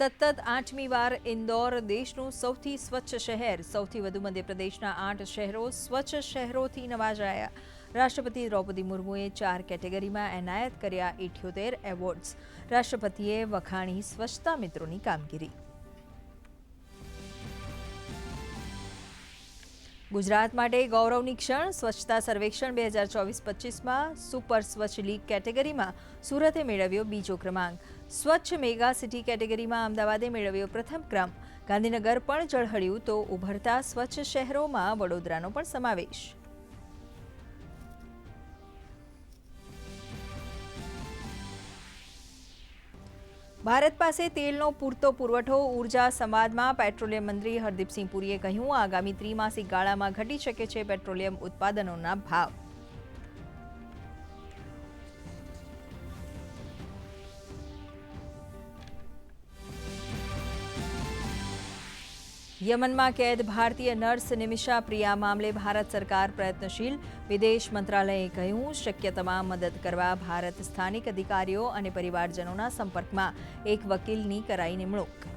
સતત આઠમી વાર ઇન્દોર દેશનું સૌથી સ્વચ્છ શહેર, સૌથી વધુ મધ્યપ્રદેશના આઠ શહેરો સ્વચ્છ શહેરોથી નવાજાયા. રાષ્ટ્રપતિ દ્રૌપદી મુર્મુએ ચાર કેટેગરીમાં એનાયત કર્યા ઇઠ્યોતેર એવોર્ડ્સ. રાષ્ટ્રપતિએ વખાણી સ્વચ્છતા મિત્રોની કામગીરી. ગુજરાત માટે ગૌરવની ક્ષણ, સ્વચ્છતા સર્વેક્ષણ બે હજાર ચોવીસ પચીસમાં સુપર સ્વચ્છ લીગ કેટેગરીમાં સુરતે મેળવ્યો બીજો ક્રમાંક. સ્વચ્છ મેગા સિટી કેટેગરીમાં અમદાવાદે મેળવ્યો પ્રથમ ક્રમ. ગાંધીનગર પણ ઝળહળ્યું તો ઉભરતા સ્વચ્છ શહેરોમાં વડોદરાનો પણ સમાવેશ. ભારત પાસે તેલનો પૂરતો પુરવઠો, ઊર્જા સંવાદમાં પેટ્રોલિયમ મંત્રી હરદીપસિંહ પુરીએ કહ્યું, આગામી ત્રિમાસિક ગાળામાં ઘટી શકે છે પેટ્રોલિયમ ઉત્પાદનોના ભાવ. યમનમાં કેદ ભારતીય નર્સ નિમિષા પ્રિયા મામલે ભારત સરકાર પ્રયત્નશીલ. વિદેશ મંત્રાલયે કહ્યું શક્ય તમામ મદદ કરવા ભારત સ્થાનિક અધિકારીઓ અને પરિવારજનોના સંપર્કમાં એક વકીલની કરાઈ નિમણૂક.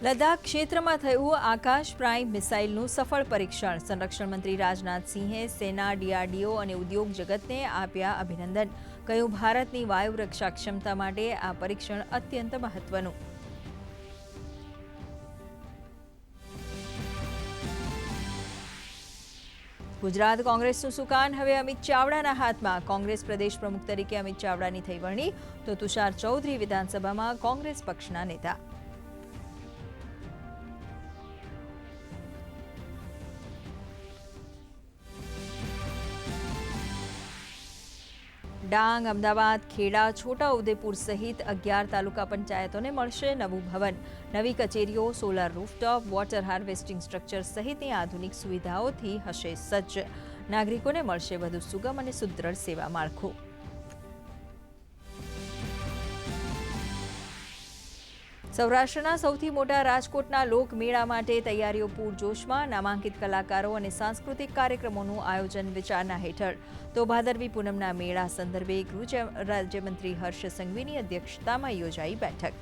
લદ્દાખ ક્ષેત્રમાં થયું આકાશ પ્રાઇમ મિસાઇલનું સફળ પરીક્ષણ. સંરક્ષણ મંત્રી રાજનાથસિંહે સેના, ડીઆરડીઓ અને ઉદ્યોગ જગતને આપ્યા અભિનંદન. કહ્યું, ભારતની વાયુ રક્ષા ક્ષમતા માટે આ પરીક્ષણ અત્યંત મહત્વનું. ગુજરાત કોંગ્રેસનું સુકાન હવે અમિત ચાવડાના હાથમાં. કોંગ્રેસ પ્રદેશ પ્રમુખ તરીકે અમિત ચાવડાની થઈ વરણી, તો તુષાર ચૌધરી વિધાનસભામાં કોંગ્રેસ પક્ષના નેતા. ડાંગ, અમદાવાદ, ખેડા છોટા ઉદેપુર સહિત અગિયાર તાલુકા પંચાયતોને મળશે નવું ભવન. નવી કચેરીઓ, solar rooftop, water harvesting structure સહિતની આધુનિક સુવિધાઓથી હશે સજ્જ. નાગરિકોને મળશે વધુ સુગમ અને સુદૃઢ સેવા માળખું. સૌરાષ્ટ્રના સૌથી મોટા રાજકોટના લોકમેળા માટે તૈયારીઓ પૂરજોશમાં નામાંકિત કલાકારો અને સાંસ્કૃતિક કાર્યક્રમોનું આયોજન વિચારણા હેઠળ. તો ભાદરવી પૂનમના મેળા સંદર્ભે ગૃહ રાજ્યમંત્રી હર્ષ સંઘવીની અધ્યક્ષતામાં યોજાઈ બેઠક.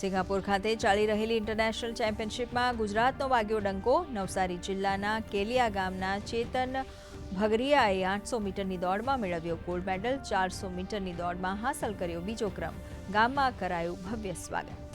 સિંગાપુર ખાતે ચાલી રહેલી ઇન્ટરનેશનલ ચેમ્પિયનશિપમાં ગુજરાતનો વાગ્યો ડંકો. નવસારી જિલ્લાના કેલિયા ગામના ચેતન ભગરિયાએ આઠસો મીટરની દોડમાં મેળવ્યો ગોલ્ડ મેડલ ચારસો મીટરની દોડમાં હાંસલ કર્યો બીજો ક્રમ. ગામમાં કરાયું ભવ્ય સ્વાગત.